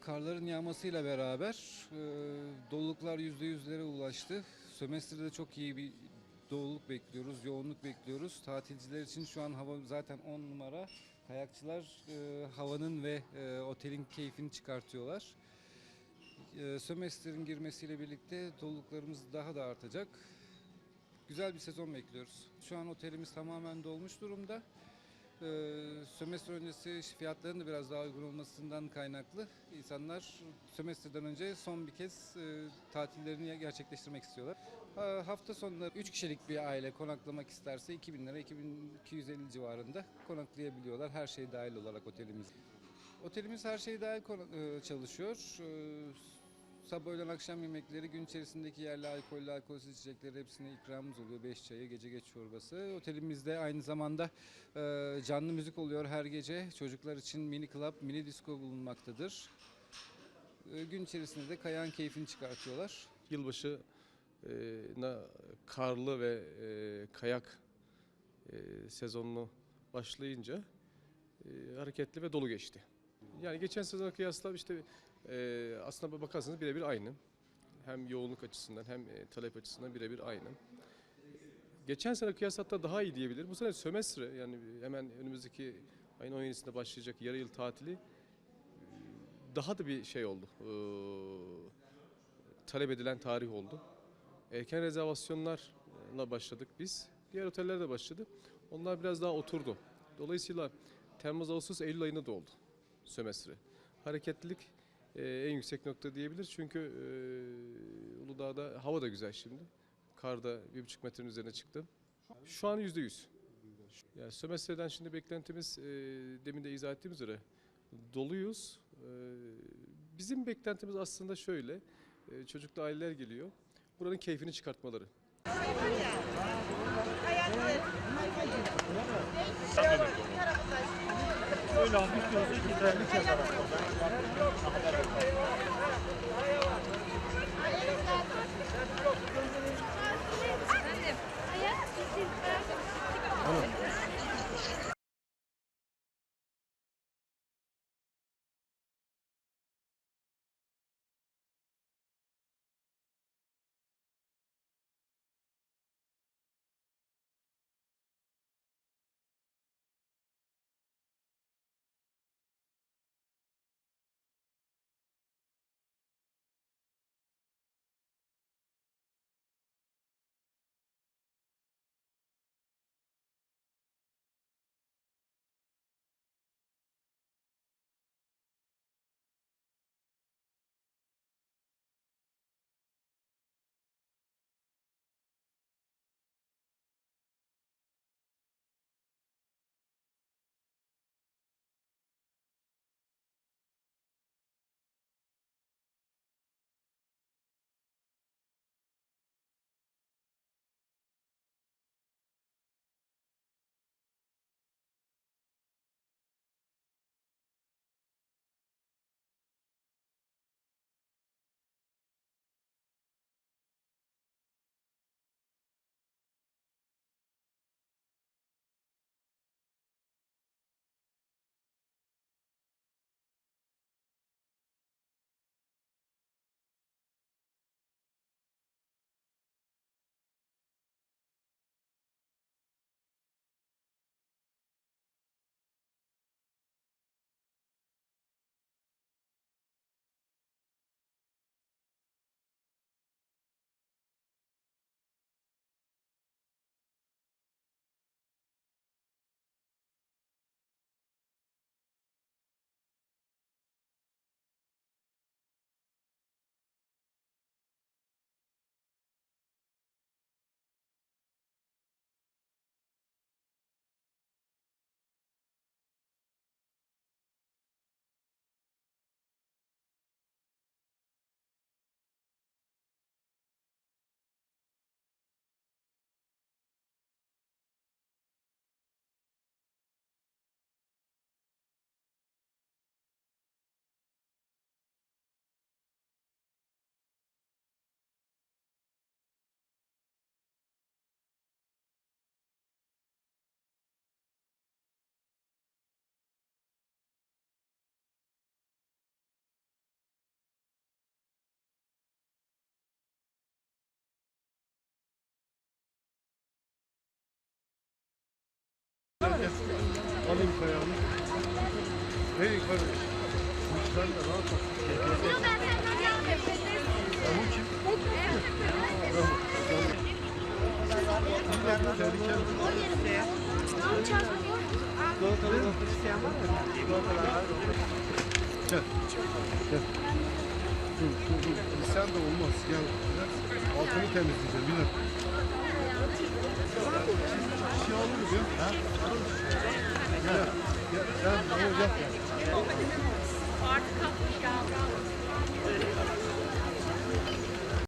karların yağmasıyla beraber e, doluluklar %100'lere ulaştı. Sömestrede çok iyi bir doluluk bekliyoruz, yoğunluk bekliyoruz. Tatilciler için şu an hava zaten 10 numara. Kayakçılar e, havanın ve e, otelin keyfini çıkartıyorlar. E, sömestrin girmesiyle birlikte doluluklarımız daha da artacak. Güzel bir sezon bekliyoruz. Şu an otelimiz tamamen dolmuş durumda. Ee, sömestr öncesi fiyatların da biraz daha uygun olmasından kaynaklı insanlar sömestrden önce son bir kez e, tatillerini gerçekleştirmek istiyorlar. Ha, hafta sonları 3 kişilik bir aile konaklamak isterse 2000 lira 2250 civarında konaklayabiliyorlar her şey dahil olarak otelimiz. Otelimiz her şey dahil e, çalışıyor. Sabah öğlen akşam yemekleri, gün içerisindeki yerli alkollü alkolsüz içecekleri hepsine ikramımız oluyor. Beş çayı, gece geç çorbası. Otelimizde aynı zamanda e, canlı müzik oluyor her gece. Çocuklar için mini club, mini disco bulunmaktadır. E, gün içerisinde de kayan keyfini çıkartıyorlar. Yılbaşı e, na karlı ve e, kayak e, sezonunu başlayınca e, hareketli ve dolu geçti. Yani geçen sezona kıyasla işte e, aslında bakarsanız birebir aynı. Hem yoğunluk açısından hem e, talep açısından birebir aynı. Geçen sene kıyasla hatta daha iyi diyebilir. Bu sene sömestre yani hemen önümüzdeki ayın 17'sinde başlayacak yarı yıl tatili daha da bir şey oldu. E, talep edilen tarih oldu. Erken rezervasyonlarla başladık biz. Diğer oteller de başladı. Onlar biraz daha oturdu. Dolayısıyla Temmuz, Ağustos, Eylül ayında doldu sömestri. Hareketlilik en yüksek nokta diyebilir. Çünkü e, Uludağ'da hava da güzel şimdi. Kar da bir buçuk metrenin üzerine çıktı. Şu an yüzde yüz. Yani sömestreden şimdi beklentimiz e, demin de izah ettiğimiz üzere doluyuz. E, bizim beklentimiz aslında şöyle. E, çocuklu aileler geliyor. Buranın keyfini çıkartmaları. Öyle hafif de olsa Alayım kayağını. Hey kardeş. Bu işten de rahat ol. Bunu ben senden yapayım. Bu kim? Bravo. Bravo. Tehlike. Ne yapacağız bugün? Dolatalı doktor isteyen var mı? Dolatalı doktor. Gel. Gel. Dur, dur, dur. Sen de olmaz. Gel. Altını temizleyeceğim. Bir dakika.